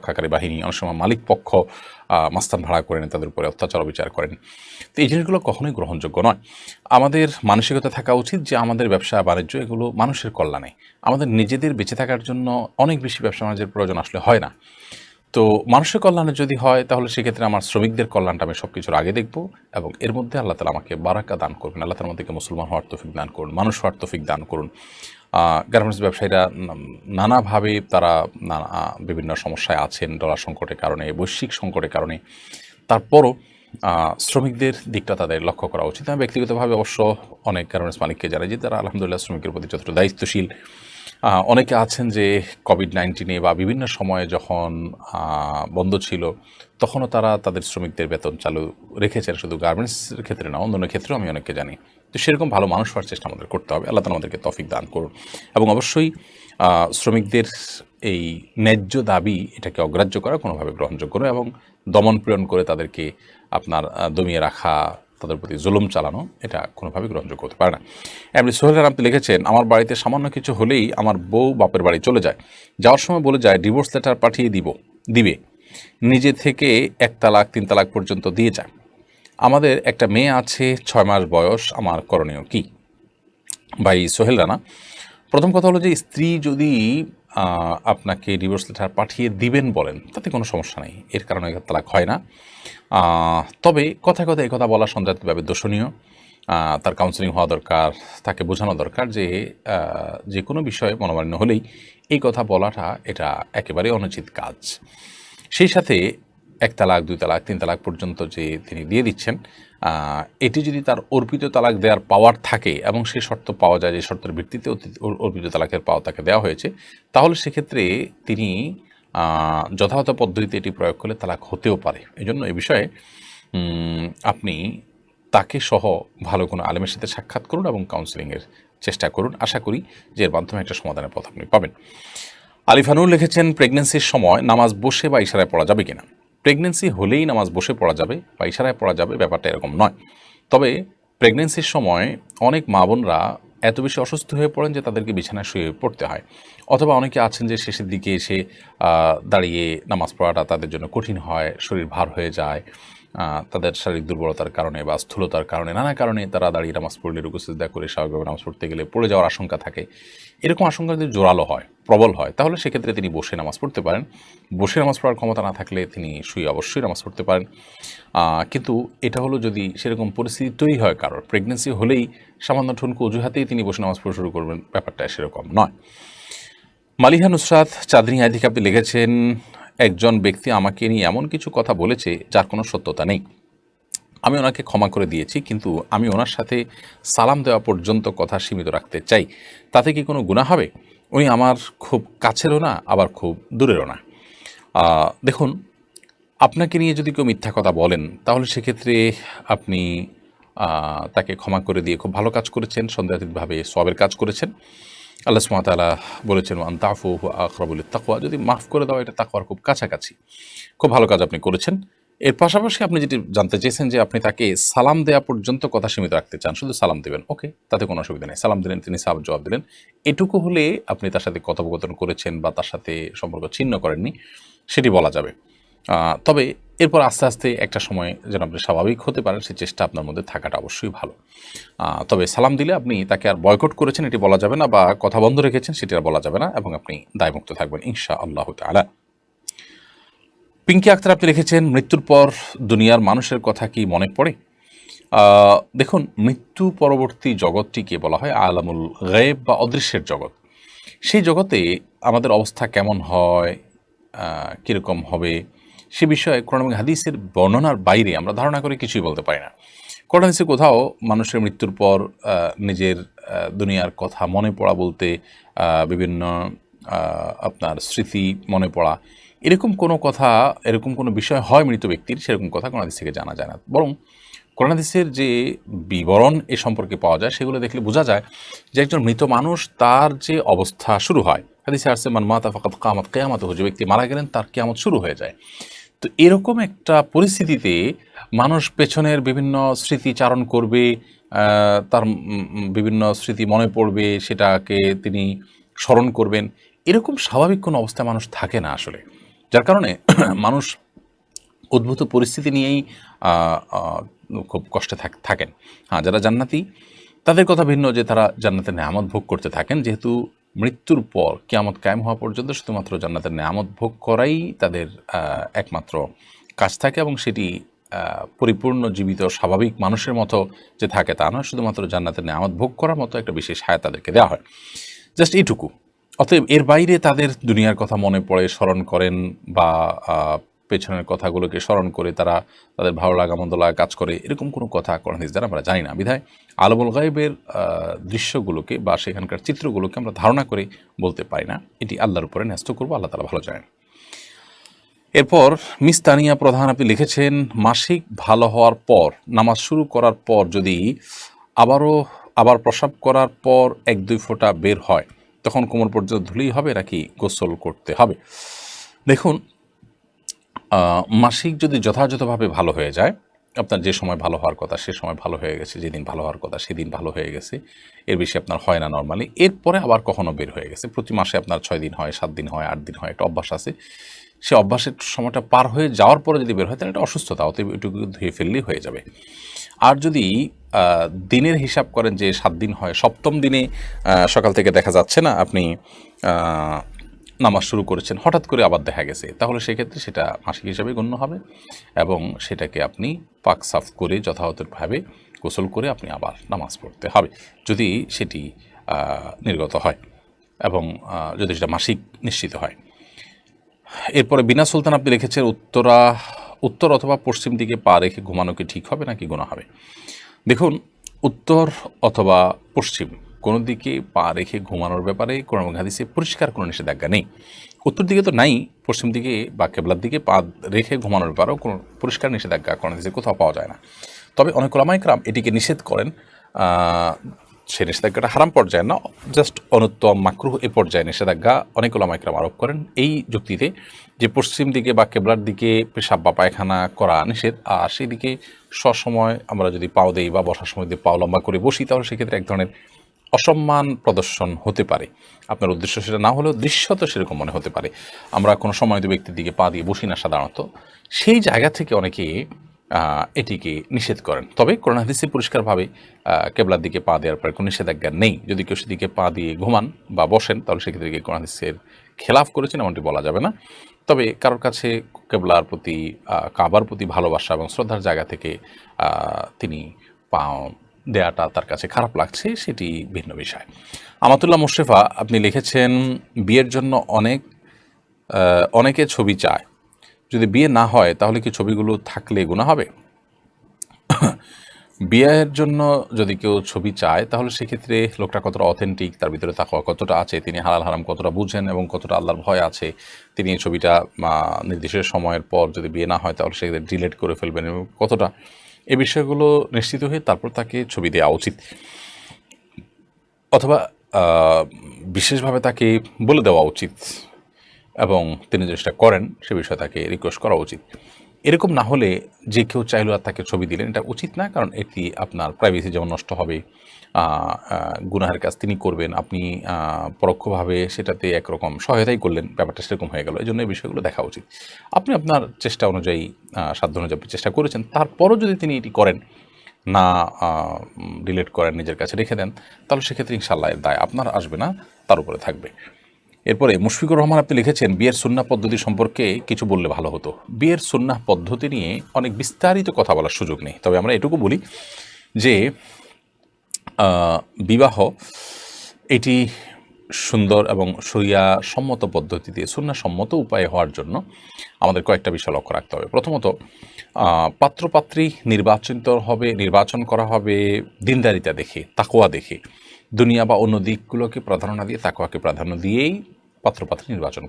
রক্ষাকারী বাহিনী, অনেক সময় মালিক পক্ষ মাস্তান ভাড়া করেন তাদের উপরে অত্যাচার বিচার করেন। তো এই জিনিসগুলো কখনোই গ্রহণযোগ্য নয়। আমাদের মানসিকতা থাকা উচিত যে আমাদের ব্যবসা, বাণিজ্য এগুলো মানুষের কল্যাণে। আমাদের নিজেদের বেঁচে থাকার জন্য অনেক বেশি ব্যবসা বাণিজ্যের প্রয়োজন আসলে হয় না। তো মানুষের কল্যাণে যদি হয়, তাহলে সেক্ষেত্রে আমার শ্রমিকদের কল্যাণটা আমি সব কিছুর আগে দেখব এবং এর মধ্যে আল্লাহ তালা আমাকে বারাক্কা দান করবেন। আল্লাহ তালা আমাদেরকে মুসলমান হওয়ার তফিক দান করুন, মানুষ হওয়ার তফিক দান করুন। গার্মেন্টস ব্যবসায়ীরা নানাভাবে তারা নানা বিভিন্ন সমস্যায় আছেন, ডলার সংকটের কারণে, বৈশ্বিক সংকটের কারণে। তারপরও শ্রমিকদের দিকটা তাদের লক্ষ্য করা উচিত। ব্যক্তিগতভাবে অবশ্য অনেক গার্মেন্টস মালিককে জানাই যে তারা আলহামদুলিল্লাহ শ্রমিকের প্রতি যতটা দায়িত্বশীল অনেকে আছেন যে কোভিড নাইন্টিনে বা বিভিন্ন সময়ে যখন বন্ধ ছিল, তখনও তারা তাদের শ্রমিকদের বেতন চালু রেখেছেন, শুধু গার্মেন্টসের ক্ষেত্রে না, অন্যান্য ক্ষেত্রেও আমি অনেককে জানি। তো সেরকম ভালো মানুষ হওয়ার চেষ্টা আমাদের করতে হবে। আল্লাহ আমাদেরকে তফিক দান করুন। এবং অবশ্যই শ্রমিকদের এই ন্যায্য দাবি এটাকে অগ্রাহ্য করা, কোনোভাবে গ্রহণযোগ্য নয় এবং দমন প্রেরণ করে তাদেরকে আপনার দমিয়ে রাখা তাদের প্রতি জুলুম চালানো এটা কোনোভাবে গ্রহণযোগ্য হতে পারে না। এমনি সোহেল রাম আপনি লিখেছেন, আমার বাড়িতে সামান্য কিছু হলেই আমার বউ বাপের বাড়ি চলে যায়। যাওয়ার সময় বলে যায় ডিভোর্স লেটার পাঠিয়ে দিব, দিবে। নিজে থেকে এক তালাক, তিন তালাক পর্যন্ত দিয়ে যায় আমাদের একটা মেয়ে আছে, ছয় মাস বয়স, আমার করণীয় কি? ভাই সোহেল রানা, প্রথম কথা হলো যে স্ত্রী যদি আপনাকে ডিভোর্স লেটার পাঠিয়ে দিবেন বলেন, তাতে কোনো সমস্যা নেই। এর কারণে তালাক হয় না। তবে কথা কথা এই কথা বলা সঞ্জাতভাবে দোষণীয় তার কাউন্সিলিং হওয়া দরকার, তাকে বোঝানো দরকার যে যে কোনো বিষয়ে মনোমালিন্য হলেই এই কথা বলাটা এটা একেবারে অনুচিত কাজ। সেই সাথে এক তালাক, দুই তালাক, তিন তালাক পর্যন্ত যে তিনি দিয়ে দিচ্ছেন এটি যদি তার অর্পিত তালাক দেওয়ার পাওয়ার থাকে এবং সেই শর্ত পাওয়া যায়, যে শর্তের ভিত্তিতে অর্পিত তালাকের পাওয়া তাকে দেওয়া হয়েছে, তাহলে সেক্ষেত্রে তিনি যথাযথ পদ্ধতিতে এটি প্রয়োগ করলে তালাক হতেও পারে। এই জন্য এই বিষয়ে আপনি তাকে সহ ভালো কোনো আলেমের সাথে সাক্ষাৎ করুন এবং কাউন্সিলিংয়ের চেষ্টা করুন। আশা করি যে এর মাধ্যমে একটা সমাধানের পথ আপনি পাবেন। আলিফানুর লিখেছেন প্রেগনেন্সির সময় নামাজ বসে বা ইশারায় পড়া যাবে কিনা? প্রেগনেন্সি হলেই নামাজ বসে পড়া যাবে বা ইশারায় পড়া যাবে, ব্যাপারটা এরকম নয়। তবে প্রেগনেন্সির সময় অনেক মা বোনরা এত বেশি অসুস্থ হয়ে পড়েন যে তাদেরকে বিছানায় শুয়ে পড়তে হয়। অথবা অনেকে আছেন যে শেষের দিকে এসে দাঁড়িয়ে নামাজ পড়াটা তাদের জন্য কঠিন হয়, শরীর ভার হয়ে যায়। তাদের শারীরিক দুর্বলতার কারণে বা স্থূলতার কারণে, নানা কারণে তারা দাঁড়িয়ে নামাজ পড়লে রুকুসিদা করে স্বাভাবিকভাবে নামাজ পড়তে গেলে পড়ে যাওয়ার আশঙ্কা থাকে। এরকম আশঙ্কা যদি জোরালো হয়, প্রবল হয়, তাহলে সেক্ষেত্রে তিনি বসে নামাজ পড়তে পারেন। বসে নামাজ পড়ার ক্ষমতা না থাকলে তিনি শুয়ে অবশ্যই নামাজ পড়তে পারেন। কিন্তু এটা হলো যদি সেরকম পরিস্থিতি তৈরি হয় কারোর প্রেগনেন্সি হলেই সামান্য ঠুনকো অজুহাতেই তিনি বসে নামাজ পড়া শুরু করবেন, ব্যাপারটা সেরকম নয়। মালিহা নুসরাত চাঁদনি আদিকে আপনি লিখেছেন একজন ব্যক্তি আমাকে নিয়ে এমন কিছু কথা বলেছে যার কোনো সত্যতা নেই। আমি ওনাকে ক্ষমা করে দিয়েছি, কিন্তু আমি ওনার সাথে সালাম দেওয়া পর্যন্ত কথা সীমিত রাখতে চাই। তাতে কি কোনো গুণা হবে? উনি আমার খুব কাছেরও না, আবার খুব দূরেরও না। দেখুন, আপনাকে নিয়ে যদি কেউ মিথ্যা কথা বলেন, তাহলে সেক্ষেত্রে আপনি তাকে ক্ষমা করে দিয়ে খুব ভালো কাজ করেছেন, সন্দেহাতীতভাবে সবের কাজ করেছেন। আল্লাহ সুমাতালা বলেছেন আন্তাফু আখরাবুল তাকুয়া যদি মাফ করে দেওয়া এটা তাকুয়ার খুব কাছাকাছি। খুব ভালো কাজ আপনি করেছেন। এর পাশাপাশি আপনি যেটি জানতে চেয়েছেন যে আপনি তাকে সালাম দেওয়া পর্যন্ত কথা সীমিত রাখতে চান, শুধু সালাম দেবেন। ওকে, তাতে কোনো অসুবিধা নেই। সালাম দিলেন, তিনি সাব জবাব দিলেন। এটুকু হলে আপনি তার সাথে কথোপকথন করেছেন বা তার সাথে সম্পর্ক ছিন্ন করেননি, সেটি বলা যাবে। তবে এরপর আস্তে আস্তে একটা সময় যেন আপনি স্বাভাবিক হতে পারেন, সেই চেষ্টা আপনার মধ্যে থাকাটা অবশ্যই ভালো। তবে সালাম দিলে আপনি তাকে আর বয়কট করেছেন, এটি বলা যাবে না বা কথা বন্ধ রেখেছেন, সেটি আর বলা যাবে না এবং আপনি দায়মুক্ত থাকবেন ইনশা আল্লাহ তালা পিঙ্কি আক্তার আপনি লিখেছেন, মৃত্যুর পর দুনিয়ার মানুষের কথা কি মনে পড়ে? দেখুন, মৃত্যু পরবর্তী জগৎটিকে বলা হয় আলামুল গায়েব বা অদৃশ্যের জগৎ। সেই জগতে আমাদের অবস্থা কেমন হয় কীরকম হবে সে বিষয়ে কোরআন এবং হাদিসের বর্ণনার বাইরে আমরা ধারণা করে কিছুই বলতে পারি না। কোরআন হাদিসে কোথাও মানুষের মৃত্যুর পর নিজের দুনিয়ার কথা মনে পড়া বলতে বিভিন্ন আপনার স্মৃতি মনে পড়া, এরকম কোনো কথা, এরকম কোনো বিষয় হয় মৃত ব্যক্তির, সেরকম কথা কোরআন থেকে জানা যায় না। বরং কোরআন হাদিসের যে বিবরণ এ সম্পর্কে পাওয়া যায়, সেগুলো দেখলে বোঝা যায় যে একজন মৃত মানুষ তার যে অবস্থা শুরু হয়। হাদিসে আসছে, মান মাতা ফাকাত কামাত, কেয়ামত যে ব্যক্তি মারা গেলেন, তার কেয়ামত শুরু হয়ে যায়। তো এরকম একটা পরিস্থিতিতে মানুষ পেছনের বিভিন্ন স্মৃতি চারণ করবে তার বিভিন্ন স্মৃতি মনে পড়বে, সেটাকে তিনি স্মরণ করবেন। এরকম স্বাভাবিক কোনো অবস্থায় মানুষ থাকে না আসলে। যার কারণে মানুষ উদ্ভূত পরিস্থিতি নিয়েই খুব কষ্টে থাক- থাকেন। হ্যাঁ যারা জান্নাতি, তাদের কথা ভিন্ন যে তারা জান্নাতের নেয়ামত ভোগ করতে থাকেন। যেহেতু মৃত্যুর পর কিয়ামত কায়েম হওয়া পর্যন্ত শুধুমাত্র জান্নাতের নেয়ামত ভোগ করাই তাদের একমাত্র কাজ থাকে এবং সেটি পরিপূর্ণ, জীবিত, স্বাভাবিক মানুষের মতো যে থাকে তা নয়। শুধুমাত্র জান্নাতের নেয়ামত ভোগ করার মতো একটা বিশেষ হায়াত তাদেরকে দেওয়া হয়। জাস্ট এইটুকু। অতএব এর বাইরে তাদের দুনিয়ার কথা মনে পড়ে, স্মরণ করেন বা পেছনের কথাগুলোকে স্মরণ করে তারা তাদের ভালো লাগা মন্দ লাগা কাজ করে এরকম কোনো কথা কোরআন হাদিস আমরা জানি না বিধায় আলমুল গায়েবের আহ, দৃশ্যগুলোকে বা সেখানকার চিত্রগুলোকে আমরা ধারণা করে বলতে পারি না। এটি আল্লাহর উপরে ন্যস্ত করব আল্লাহ তালা ভালো জানেন। এরপর মিস তানিয়া প্রধান আপনি লিখেছেন মাসিক ভালো হওয়ার পর নামাজ শুরু করার পর যদি আবারও আবার প্রসাব করার পর এক দুই ফোঁটা বের হয় তখন কোমর পর্যন্ত ধুলেই হবে নাকি গোসল করতে হবে? দেখুন মাসিক যদি যথাযথভাবে ভালো হয়ে যায়, আপনার যে সময় ভালো হওয়ার কথা, সে সময় ভালো হয়ে গেছে, যেদিন ভালো হওয়ার কথা, সেদিন ভালো হয়ে গেছে, এর বেশি আপনার হয় না নর্মালি এরপরে আবার কখনো বের হয়ে গেছে। প্রতি মাসে আপনার ছয় দিন হয়, সাত দিন হয়, আট দিন হয়, একটা অভ্যাস আছে। সে অভ্যাসের সময়টা পার হয়ে যাওয়ার পরে যদি বের হয়, তাহলে এটা অসুস্থতা, অতএব এটুকু ধুয়ে ফেললেই হয়ে যাবে। আর যদি দিনের হিসাব করেন যে সাত দিন হয়, সপ্তম দিনে সকাল থেকে দেখা যাচ্ছে না, আপনি নামাজ শুরু করেছেন, হঠাৎ করে আবার দেখা গেছে। তাহলে সেক্ষেত্রে সেটা মাসিক হিসাবে গণ্য হবে এবং সেটাকে আপনি পাক সাফ করে যথাযথভাবে গোসল করে আপনি আবার নামাজ পড়তে হবে, যদি সেটি নির্গত হয় এবং যদি সেটা মাসিক নিশ্চিত হয়। এরপরে বিনা সুলতান আপনি লিখেছেন, উত্তরা, উত্তর অথবা পশ্চিম দিকে পা রেখে ঘুমানো কি ঠিক হবে নাকি গোনা হবে? দেখুন, উত্তর অথবা পশ্চিম কোনো দিকে পা রেখে ঘুমানোর ব্যাপারে কোনো হাদিসে পরিষ্কার কোনো নিষেধাজ্ঞা নেই। উত্তর দিকে তো নাই পশ্চিম দিকে বা কেবলার দিকে পা রেখে ঘুমানোর ব্যাপারেও কোনো পরিষ্কার নিষেধাজ্ঞা কোনো হাদিসে কোথাও পাওয়া যায় না। তবে অনেক ওলামাইকরাম এটিকে নিষেধ করেন আহ, সে নিষেধাজ্ঞাটা হারাম পর্যায়ে না জাস্ট অনুত্তম মাকরুহ এ পর্যায়ে নিষেধাজ্ঞা অনেক ওলামাইকরাম আরোপ করেন। এই যুক্তিতে যে পশ্চিম দিকে বা কেবলার দিকে পেশাব বা পায়খানা করা নিষেধ আর সেই দিকে সসময় আমরা যদি পাও দেই বা বসার সময় যদি পাও লম্বা করে বসি তাহলে সেক্ষেত্রে এক ধরনের অসম্মান প্রদর্শন হতে পারে। আপনার উদ্দেশ্য সেটা না হলেও দৃশ্য তো সেরকম মনে হতে পারে। আমরা কোনো সময় ব্যক্তির দিকে পা দিয়ে বসি না সাধারণত। সেই জায়গা থেকে অনেকে এটিকে নিষেধ করেন। তবে করোনা হাদিসে পরিষ্কারভাবে কেবলার দিকে পা দেওয়ার পরে কোনো নিষেধাজ্ঞা নেই। যদি কেউ সেদিকে পা দিয়ে ঘুমান বা বসেন, তাহলে সেক্ষেত্রে করোনা হাদিসের খেলাফ করেছেন, এমনটি বলা যাবে না। তবে কারোর কাছে কেবলার প্রতি কাবার প্রতি ভালোবাসা এবং শ্রদ্ধার জায়গা থেকে তিনি পা দেয়াটা তার কাছে খারাপ লাগছে, সেটি ভিন্ন বিষয়। আমাতুল্লাহ মোশরেফা, আপনি লিখেছেন, বিয়ের জন্য অনেক অনেকে ছবি চায়। যদি বিয়ে না হয়, তাহলে কি ছবিগুলো থাকলে গুণা হবে? বিয়ের জন্য যদি কেউ ছবি চায়, তাহলে সেক্ষেত্রে লোকটা কতটা অথেন্টিক তার ভিতরে তাকওয়া কতটা আছে, তিনি হালাল হারাম কতটা বুঝেন এবং কতটা আল্লাহর ভয় আছে, তিনি ছবিটা নির্দিষ্ট সময়ের পর যদি বিয়ে না হয়, তাহলে সেক্ষেত্রে ডিলেট করে ফেলবেন এবং কতটা এই বিষয়গুলো নিশ্চিত হয়ে তারপর তাকে ছবি দেওয়া উচিত। অথবা বিশেষভাবে তাকে বলে দেওয়া উচিত এবং তিনি যেটা করেন সে বিষয়ে তাকে রিকোয়েস্ট করা উচিত। এরকম না হলে যে কেউ চাইলো আর তাকে ছবি দিলেন, এটা উচিত না, কারণ এটি আপনার প্রাইভেসি যেমন নষ্ট হবে গুনাহের কাজ তিনি করবেন, আপনি পরোক্ষভাবে সেটাতে একরকম সহায়তাই করলেন, ব্যাপারটা সেরকম হয়ে গেল এই জন্য এই বিষয়গুলো দেখা উচিত। আপনি আপনার চেষ্টা অনুযায়ী সাধ্য অনুযায়ী চেষ্টা করেছেন, তারপরও যদি তিনি এটি করেন, না ডিলেট করেন, নিজের কাছে রেখে দেন, তাহলে সেক্ষেত্রে ইনশাল্লাহ দায় আপনার আসবে না, তার উপরে থাকবে। এরপরে মুশফিকুর রহমান আপনি লিখেছেন, বিয়ের সুন্নাহ পদ্ধতি সম্পর্কে কিছু বললে ভালো হতো। বিয়ের সুন্নাহ পদ্ধতি নিয়ে অনেক বিস্তারিত কথা বলার সুযোগ নেই। তবে আমরা এটুকু বলি যে বিবাহ এটি সুন্দর এবং সরিয়া সম্মত পদ্ধতিতে সুন্না সম্মত উপায়ে হওয়ার জন্য আমাদের কয়েকটা বিষয় লক্ষ্য রাখতে হবে। প্রথমত পাত্রপাত্রী নির্বাচিত হবে, নির্বাচন করা হবে, দিনদারিতা দেখে তাকোয়া দেখে। দুনিয়া বা অন্য দিকগুলোকে প্রাধান্য দিয়ে তাকে প্রাধান্য দিয়েই পাত্রপাত্রী নির্বাচন